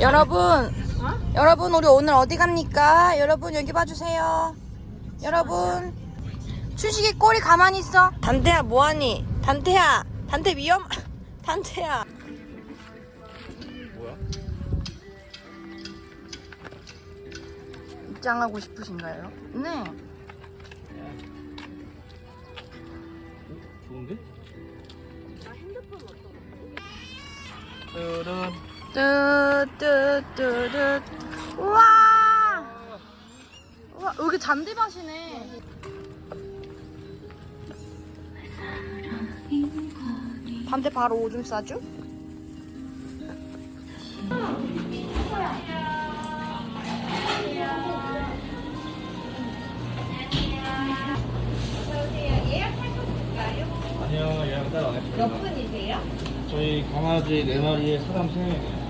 여러분, 여러분 우리 오늘 어디 갑니까? 여러분 여기 봐주세요. 여러분, 춘식이 꼬리 가만히 있어. 단태야 뭐하니? 단태야, 단태 위험. 단태야. 뭐야? 입장하고 싶으신가요? 네. 좋은데? 짜란. 뚜뚜뚜뚜. 우와. 우와 여기 잔디밭이네. 단태 바로 오줌 싸죠? 저희 강아지 4마리에 사람 3명이에요.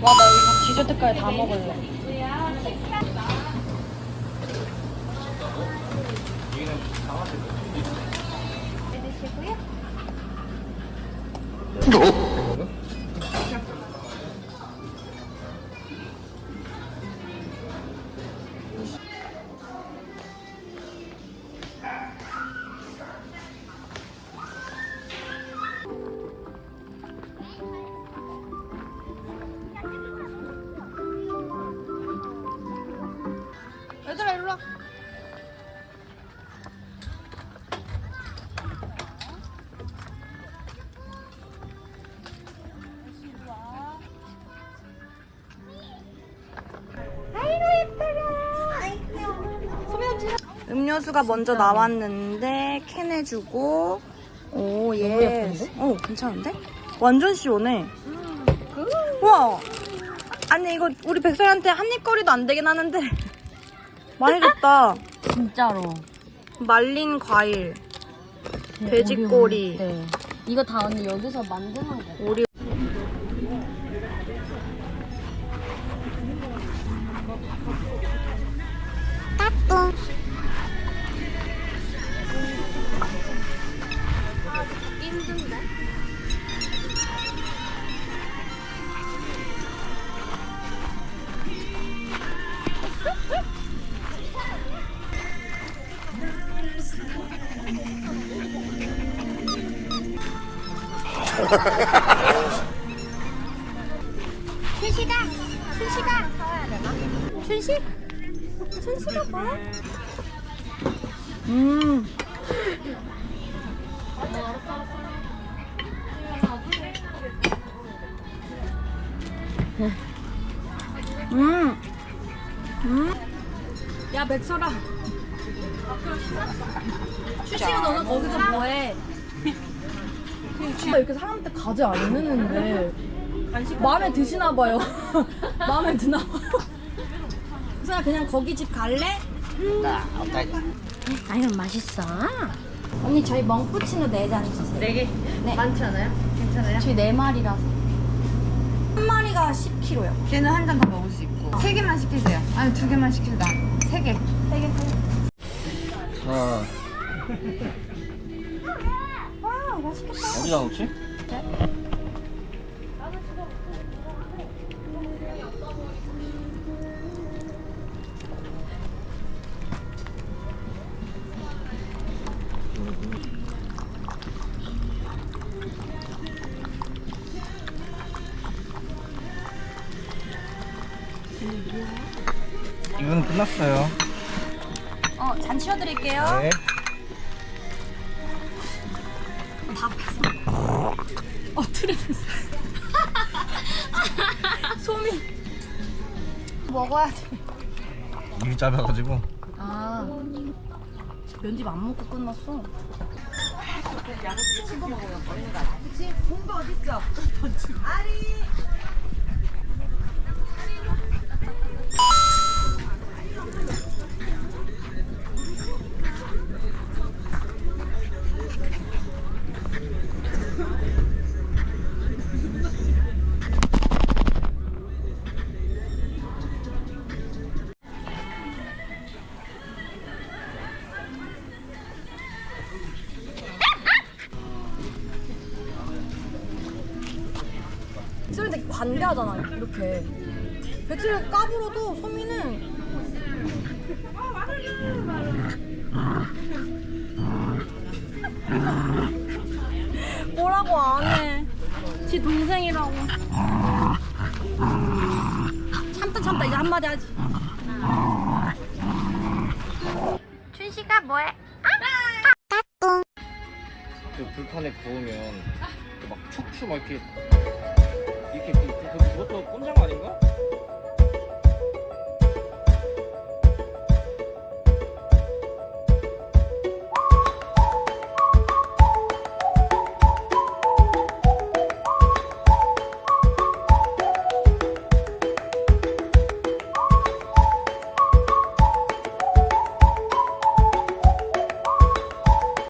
와나 여기 디저트까지 다 먹을래. 얘들아 일로 와. 음료수가 먼저 나왔는데 캔 해주고 오 예. 어 괜찮은데? 완전 시원해. 와. 아니 이거 우리 백설한테 한입거리도 안 되긴 하는데 줬다. 진짜로. 말린 과일, 네, 돼지꼬리, 네. 이거 다 언니 여기서 만드는 거. 오리. 춘식아, 춘식아. 사와야 되나? 춘식? 춘식아 뭐? 음. 음. 음. 야 백설아. 슈시가 너는 거기서 뭐해? 이렇게 사람한테 가지 않는데 마음에 드시나 봐요. 마음에 드나 봐요. 그래서 그냥 거기 집 갈래? 아유 맛있어. 언니 저희 멍푸치노 네잔 주세요. 네 개. 네. 많지 않아요? 괜찮아요? 저희 네 마리라서. 한 마리가 10kg요. 걔는 한잔더 먹을 수 있고 세 개만 시키세요 아니 두 개만 시키다 세개 자. 어디다 놓지? 이거는 끝났어요. 어, 잔 치워드릴게요. 네. 어 트레비스. 소민 먹어야 돼. 이미 짧아가지고. 아. 면집 안 먹고 끝났어. 야, 친구 먹으러 버리는 거 아니야? 그치? 공부 어딨어? 아리! 반대하잖아 이렇게. 배틀을 까불어도 소미는 뭐라고 안해. 지 동생이라고. 참다 참다. 이제 한마디 하지. 춘식아 뭐해? 그 불판에 구우면 그막 척추 막 이렇게 이렇게 그, 그, 그것도 꼼장 아닌가?